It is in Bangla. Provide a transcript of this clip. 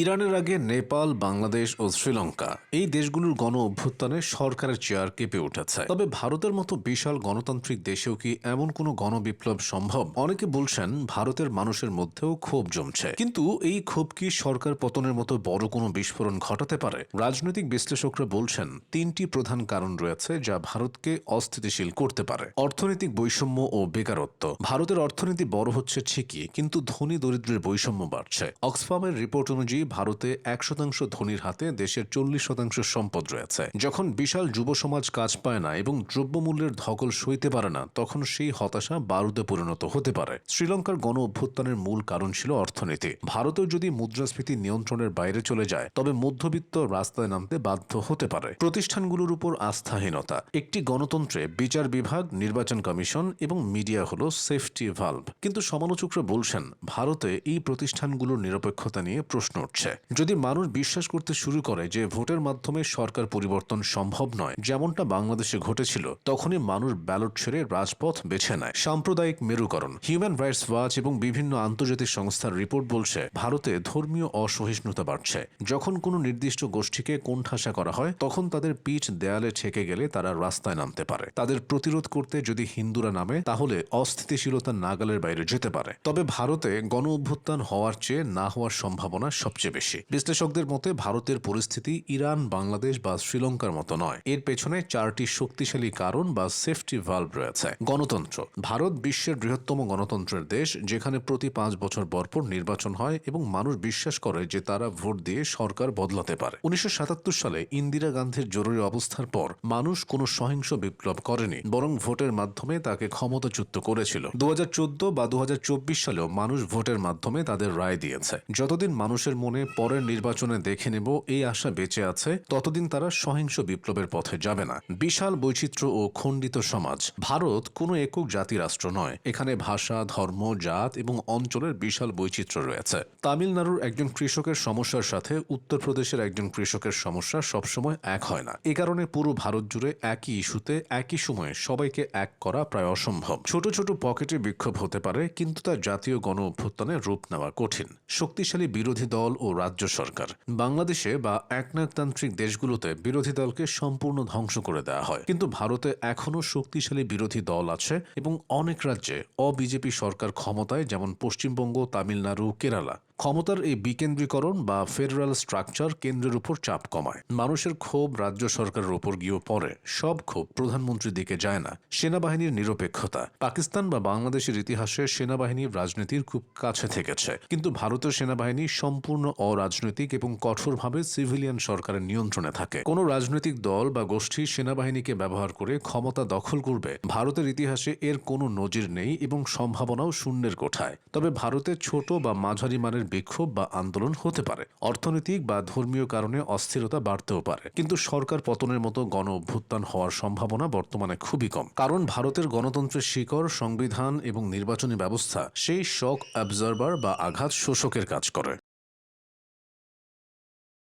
ইরানের আগে নেপাল, বাংলাদেশ ও শ্রীলঙ্কা এই দেশগুলোর গণ অভ্যুত্থানে সরকারের চেয়ার কেঁপে উঠেছে। তবে ভারতের মতো বিশাল গণতান্ত্রিক দেশেও কি এমন কোনো গণবিপ্লব সম্ভব? অনেকে বলছেন ভারতের মানুষের মধ্যেও ক্ষোভ জমছে। কিন্তু এই ক্ষোভ কি সরকার পতনের মতো বড় কোনো বিস্ফোরণ ঘটাতে পারে? রাজনৈতিক বিশ্লেষকরা বলছেন, তিনটি প্রধান কারণ রয়েছে যা ভারতকে অস্থিতিশীল করতে পারে। অর্থনৈতিক বৈষম্য ও বেকারত্ব। ভারতের অর্থনীতি বড় হচ্ছে ঠিকই, কিন্তু ধনী দরিদ্রের বৈষম্য বাড়ছে। অক্সফামের রিপোর্ট অনুযায়ী ভারতে এক শতাংশ ধনীর হাতে দেশের চল্লিশ শতাংশ সম্পদ রয়েছে। যখন বিশাল যুব সমাজ কাজ পায় না এবং দ্রব্যমূল্যের ধকল সইতে পারে না, তখন সেই হতাশা বারুদে পরিণত হতে পারে। শ্রীলঙ্কার গণ অভ্যুত্থানের মূল কারণ ছিল অর্থনীতি। ভারতেও যদি মুদ্রাস্ফীতি নিয়ন্ত্রণের বাইরে চলে যায়, তবে মধ্যবিত্ত রাস্তায় নামতে বাধ্য হতে পারে। প্রতিষ্ঠানগুলোর উপর আস্থাহীনতা। একটি গণতন্ত্রে বিচার বিভাগ, নির্বাচন কমিশন এবং মিডিয়া হলো সেফটি ভালভ কিন্তু সমালোচকরা বলছেন, ভারতে এই প্রতিষ্ঠানগুলোর নিরপেক্ষতা নিয়ে প্রশ্ন উঠছে যদি মানুষ বিশ্বাস করতে শুরু করে যে ভোটের মাধ্যমে সরকার পরিবর্তন সম্ভব নয়, যেমনটা বাংলাদেশে ঘটেছিল, তখনই মানুষ ব্যালট ছেড়ে রাজপথ বেছে নেয়। সাম্প্রদায়িক মেরুকরণ হিউম্যান রাইটস ওয়াচ এবং বিভিন্ন আন্তর্জাতিক সংস্থার রিপোর্ট বলছে, ভারতে ধর্মীয় অসহিষ্ণুতা বাড়ছে। যখন কোনো নির্দিষ্ট গোষ্ঠীকে কোণঠাসা করা হয়, তখন তাদের পিঠ দেয়ালে ঠেকে গেলে তারা রাস্তায় নামতে পারে। তাদের প্রতিরোধ করতে যদি হিন্দুরা নামে, তাহলে অস্থিতিশীলতা নাগালের বাইরে যেতে পারে। তবে ভারতে গণ অভ্যুত্থান হওয়ার চেয়ে না হওয়ার সম্ভাবনা সবচেয়ে বেশি। বিশ্লেষকদের মতে ভারতের পরিস্থিতি ইরান, বাংলাদেশ বা শ্রীলঙ্কার মতো নয়। এর পেছনে চারটি শক্তিশালী কারণ বা সেফটি ভালভ রয়েছে। গণতন্ত্র। ভারত বিশ্বের বৃহত্তম গণতন্ত্রের দেশ, যেখানে প্রতি পাঁচ বছর পরপর নির্বাচন হয় এবং মানুষ বিশ্বাস করে যে তারা ভোট দিয়ে সরকার বদলাতে পারে। উনিশশো সাতাত্তর সালে ইন্দিরা গান্ধীর জরুরি অবস্থার পর মানুষ কোনো সহিংস বিপ্লব করেনি, বরং ভোটের মাধ্যমে তাকে ক্ষমতাচ্যুত করেছিল। দু হাজার চোদ্দ বা দু হাজার চব্বিশ সালেও মানুষ ভোটের মাধ্যমে তাদের রায় দিয়েছে। যতদিন মানুষের মনে পরের নির্বাচনে দেখে নেব, এই আশা বেঁচে আছে। ততদিন তারা সহিংস বিপ্লবের পথে যাবে না। বিশাল বৈচিত্র্য ও খণ্ডিত সমাজ। ভারত কোনো একক জাতি রাষ্ট্র নয়। এখানে ভাষা, ধর্ম, জাত এবং অঞ্চলের বিশাল বৈচিত্র্য রয়েছে। তামিলনাড়ুর একজন কৃষকের সমস্যার সাথে উত্তরপ্রদেশের একজন কৃষকের সমস্যা সবসময় এক হয় না। এ কারণে পুরো ভারত জুড়ে একই ইস্যুতে, একই সময়ে সবাইকে এক করা প্রায় অসম্ভব। ছোট ছোট পকেটে বিক্ষোভ হতে পারে, কিন্তু তা জাতীয় গণ অভ্যুত্থানে রূপ নেওয়া কঠিন। শক্তিশালী বিরোধী দল ও রাজ্য সরকার। বাংলাদেশে বা একনায়কতান্ত্রিক দেশগুলোতে বিরোধী দলকে সম্পূর্ণ ধ্বংস করে দেওয়া হয়। কিন্তু ভারতে এখনও শক্তিশালী বিরোধী দল আছে এবং অনেক রাজ্যে অবিজেপি সরকার ক্ষমতায়, যেমন পশ্চিমবঙ্গ, তামিলনাড়ু, কেরালা। ক্ষমতার এই বিকেন্দ্রীকরণ বা ফেডারেল স্ট্রাকচার কেন্দ্রের উপর চাপ কমায়। মানুষের ক্ষোভ রাজ্য সরকারের উপর গিয়েও পড়ে। সব ক্ষোভ প্রধানমন্ত্রীর দিকে যায় না। সেনাবাহিনীর নিরপেক্ষতা। পাকিস্তান বা বাংলাদেশের ইতিহাসে সেনাবাহিনী রাজনীতির খুব কাছে থেকেছে। কিন্তু ভারতের সেনাবাহিনী সম্পূর্ণ অরাজনৈতিক এবং কঠোরভাবে সিভিলিয়ান সরকারের নিয়ন্ত্রণে থাকে। কোনো রাজনৈতিক দল বা গোষ্ঠী সেনাবাহিনীকে ব্যবহার করে ক্ষমতা দখল করবে, ভারতের ইতিহাসে এর কোনো নজির নেই এবং সম্ভাবনাও শূন্যের কোঠায়। তবে ভারতে ছোট বা মাঝারি মানের বিক্ষোভ বা আন্দোলন হতে পারে। অর্থনৈতিক বা ধর্মীয় কারণে অস্থিরতা বাড়তেও পারে। কিন্তু সরকার পতনের মতো গণ অভ্যুত্থান হওয়ার সম্ভাবনা বর্তমানে খুবই কম। কারণ ভারতের গণতন্ত্রের শিকড়, সংবিধান এবং নির্বাচনী ব্যবস্থা সেই শক অ্যাবজার্ভার বা আঘাত শোষকের কাজ করে।